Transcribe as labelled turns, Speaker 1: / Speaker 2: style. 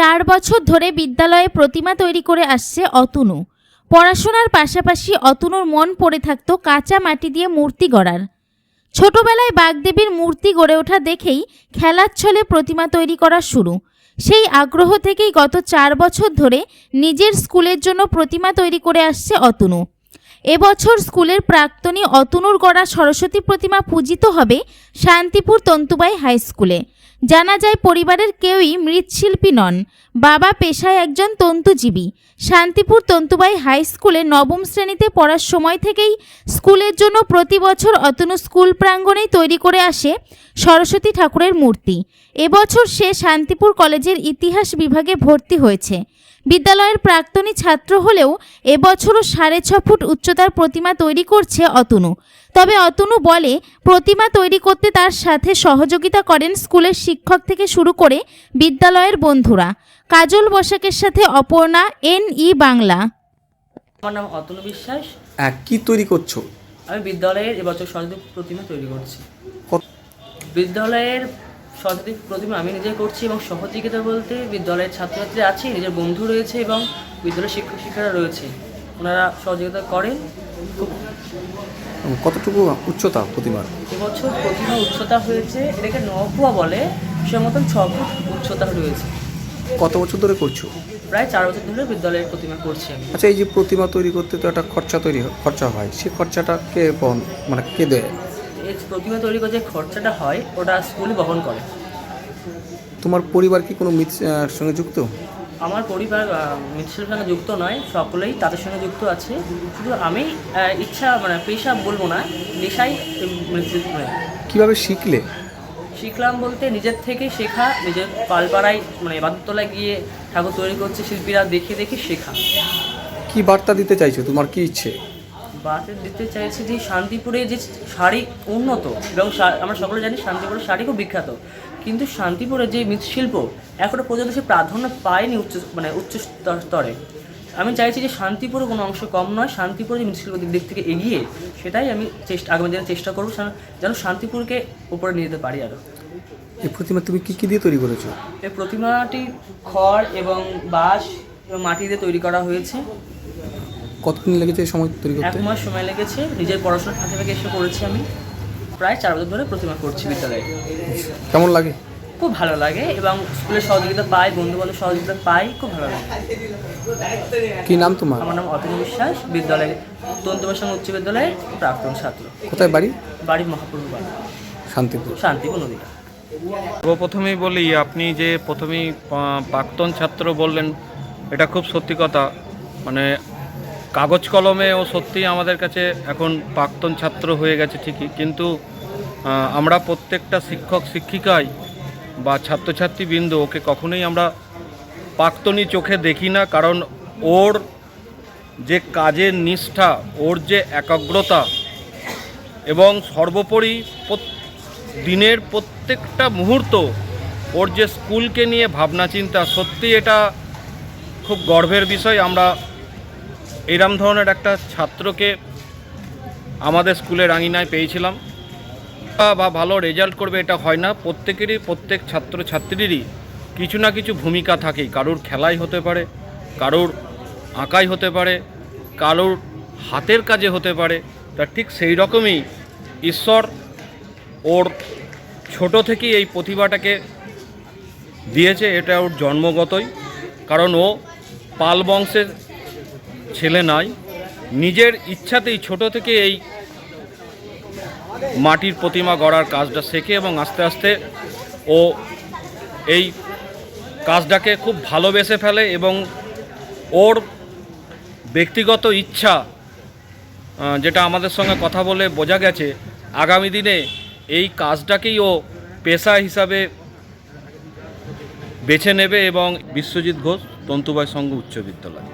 Speaker 1: চার বছর ধরে বিদ্যালয়ে প্রতিমা তৈরি করে আসছে অতনু। পড়াশোনার পাশাপাশি অতনুর মন পড়ে থাকতো কাঁচা মাটি দিয়ে মূর্তি গড়ার। ছোটবেলায় বাগদেবীর মূর্তি গড়ে ওঠা দেখেই খেলার ছলে প্রতিমা তৈরি করা শুরু। সেই আগ্রহ থেকেই গত চার বছর ধরে নিজের স্কুলের জন্য প্রতিমা তৈরি করে আসছে অতনু। এবছর স্কুলের প্রাক্তনী অতনুর গড়া সরস্বতী প্রতিমা পূজিত হবে শান্তিপুর তন্তুবাই হাই স্কুলে। জানা যায় পরিবারের কেউই মৃৎশিল্পী নন। বাবা পেশায় একজন তন্তুজীবী। শান্তিপুর তন্তুবাই হাই স্কুলে নবম শ্রেণীতে পড়ার সময় থেকেই স্কুলের জন্য প্রতি বছর অতনু স্কুল প্রাঙ্গণেই তৈরি করে আসে সরস্বতী ঠাকুরের মূর্তি। এবছর সে শান্তিপুর কলেজের ইতিহাস বিভাগে ভর্তি হয়েছে। বিদ্যালয়ের প্রাক্তনী ছাত্র হলেও এবছরও সাড়ে ছ ফুট উচ্চতার প্রতিমা তৈরি করছে অতনু। তবে অতনু বলে প্রতিমা তৈরি করতে তার সাথে সহযোগিতা করেন স্কুলের শিক্ষক থেকে শুরু করে বিদ্যালয়ের বন্ধুরা। কাজল বসাকের সাথে অপর্ণা এন ই বাংলা।
Speaker 2: আমার নাম অতনু বিশ্বাস।
Speaker 3: হ্যাঁ কি তৈরি করছ?
Speaker 2: আমি বিদ্যালয়ের এবছর সরস্বতী প্রতিমা তৈরি করছি। বিদ্যালয়ের সরস্বতী প্রতিমা আমি নিজে করছি এবং সহযোগিতা বলতে বিদ্যালয়ের ছাত্রছাত্রী আছে নিজের বন্ধু রয়েছে এবং বিদ্যালয়ের শিক্ষক শিক্ষারা রয়েছে। ওনারা সহযোগিতা করেন।
Speaker 3: কতটুকু উচ্চতা প্রতিমার?
Speaker 2: এবছর প্রতিমা উচ্চতা হয়েছে এটাকে নকুয়া বলে সে মতন ছ ফুট উচ্চতা রয়েছে।
Speaker 3: কত বছর ধরে করছ?
Speaker 2: প্রায় চার বছর ধরে বিদ্যালয়ের প্রতিমা করছি আমি।
Speaker 3: আচ্ছা এই যে প্রতিমা তৈরি করতে তো একটা খরচা তৈরি হয়- খরচা হয় সেই খরচাটা কে মানে কে দেয়?
Speaker 2: এই প্রতিমা তৈরি করে যে খরচাটা হয় ওটা স্কুলই বহন করে।
Speaker 3: তোমার পরিবার কি কোনো মিথ সঙ্গে যুক্ত?
Speaker 2: আমার পরিবার মৃৎশিল্পের সঙ্গে যুক্ত নয় সকলেই তাদের সঙ্গে যুক্ত আছে। শুধু আমি ইচ্ছা মানে পেশা বলব না পেশাই মৃৎশিল্প
Speaker 3: কীভাবে শিখলে?
Speaker 2: শিখলাম বলতে নিজের থেকে শেখা নিজের পালপাড়ায় মানে এবাদতলায় গিয়ে ঠাকুর তৈরি করছে শিল্পীরা দেখে দেখে শেখা।
Speaker 3: কি বার্তা দিতে চাইছো? তোমার কি ইচ্ছে?
Speaker 2: বাতে দিতে চাইছি যে শান্তিপুরে যে শাড়ি উন্নত এবং আমরা সকলে জানি শান্তিপুরের শাড়ি খুব বিখ্যাত। কিন্তু শান্তিপুরে যে মৃৎশিল্প এখনও পর্যন্ত সে প্রাধান্য পায়নি উচ্চ মানে উচ্চ স্তরে আমি চাইছি যে শান্তিপুরে কোনো অংশ কম নয় শান্তিপুরে যে মৃৎশিল্পের দিক থেকে এগিয়ে সেটাই আমি চেষ্টা আগামী দিনে চেষ্টা করব যেন- যেন শান্তিপুরকে উপরে নিয়ে যেতে পারি আরও
Speaker 3: এই প্রতিমা তুমি কী কী দিয়ে তৈরি করেছ?
Speaker 2: এই প্রতিমাটি খড় এবং বাঁশ এবং মাটি দিয়ে তৈরি করা হয়েছে।
Speaker 3: কতদিন লেগেছে এই সময় তৈরি
Speaker 2: এক
Speaker 3: করতে
Speaker 2: মাস সময় লেগেছে। নিজের পড়াশোনার ফাঁকে ফাঁকে এসে করেছি আমি। প্রায় চার বছর ধরে প্রতিমা করছি। বিদ্যালয়ে।
Speaker 3: কেমন লাগে?
Speaker 2: খুব ভালো লাগে এবং স্কুলের সহযোগিতা পাই বন্ধু বান্ধব সহযোগিতা পাই খুব ভালো লাগে।
Speaker 3: কি নাম তোমার?
Speaker 2: আমার নাম অতনু বিশ্বাস। বিদ্যালয়ে তন্তুবাসন উচ্চ বিদ্যালয়ের প্রাক্তন ছাত্র।
Speaker 3: কোথায় বাড়ি?
Speaker 2: বাড়ি মহাপ্রভু বাড়ি।
Speaker 3: শান্তিপুর।
Speaker 2: শান্তিপুর নদীটা।
Speaker 4: সর্বপ্রথমেই বলি আপনি যে প্রথমেই প্রাক্তন ছাত্র বললেন এটা খুব সত্যি কথা। মানে কাগজ কলমে ও সত্যিই আমাদের কাছে এখন প্রাক্তন ছাত্র হয়ে গেছে ঠিকই, কিন্তু আমরা প্রত্যেকটা শিক্ষক শিক্ষিকাই বা ছাত্রছাত্রীবৃন্দ ওকে কখনোই আমরা প্রাক্তনী চোখে দেখি না, কারণ ওর যে কাজের নিষ্ঠা, ওর যে একাগ্রতা এবং সর্বোপরি দিনের প্রত্যেকটা মুহূর্ত ওর যে স্কুলকে নিয়ে ভাবনা চিন্তা সত্যি এটা খুব গর্বের বিষয়। আমরা এরম ধরনের একটা ছাত্রকে আমাদের স্কুলের আঙিনায় পেয়েছিলাম। বা- ভালো রেজাল্ট করবে এটা হয় না। প্রত্যেকেরই, প্রত্যেক ছাত্র ছাত্রীরই কিছু না কিছু ভূমিকা থাকেই। কারোর খেলাই হতে পারে, কারোর আঁকাই হতে পারে, কারোর হাতের কাজে হতে পারে। তা ঠিক সেই রকমই ঈশ্বর ওর ছোট থেকেই এই প্রতিভাটাকে দিয়েছে, এটা ওর জন্মগতই। কারণ ও পাল বংশের ছেলে নয়, নিজের ইচ্ছাতেই ছোট থেকে এই মাটির প্রতিমা গড়ার কাজটা শেখে এবং আস্তে আস্তে ও এই কাজটাকে খুব ভালোবেসে ফেলে এবং ওর ব্যক্তিগত ইচ্ছা যেটা আমাদের সঙ্গে কথা বলে বোঝা গেছে, আগামী দিনে এই কাজটাকেই ও পেশা হিসাবে বেছে নেবে এবং বিশ্বজিৎ ঘোষ, তন্তুবাই সংঘ উচ্চ বিদ্যালয়।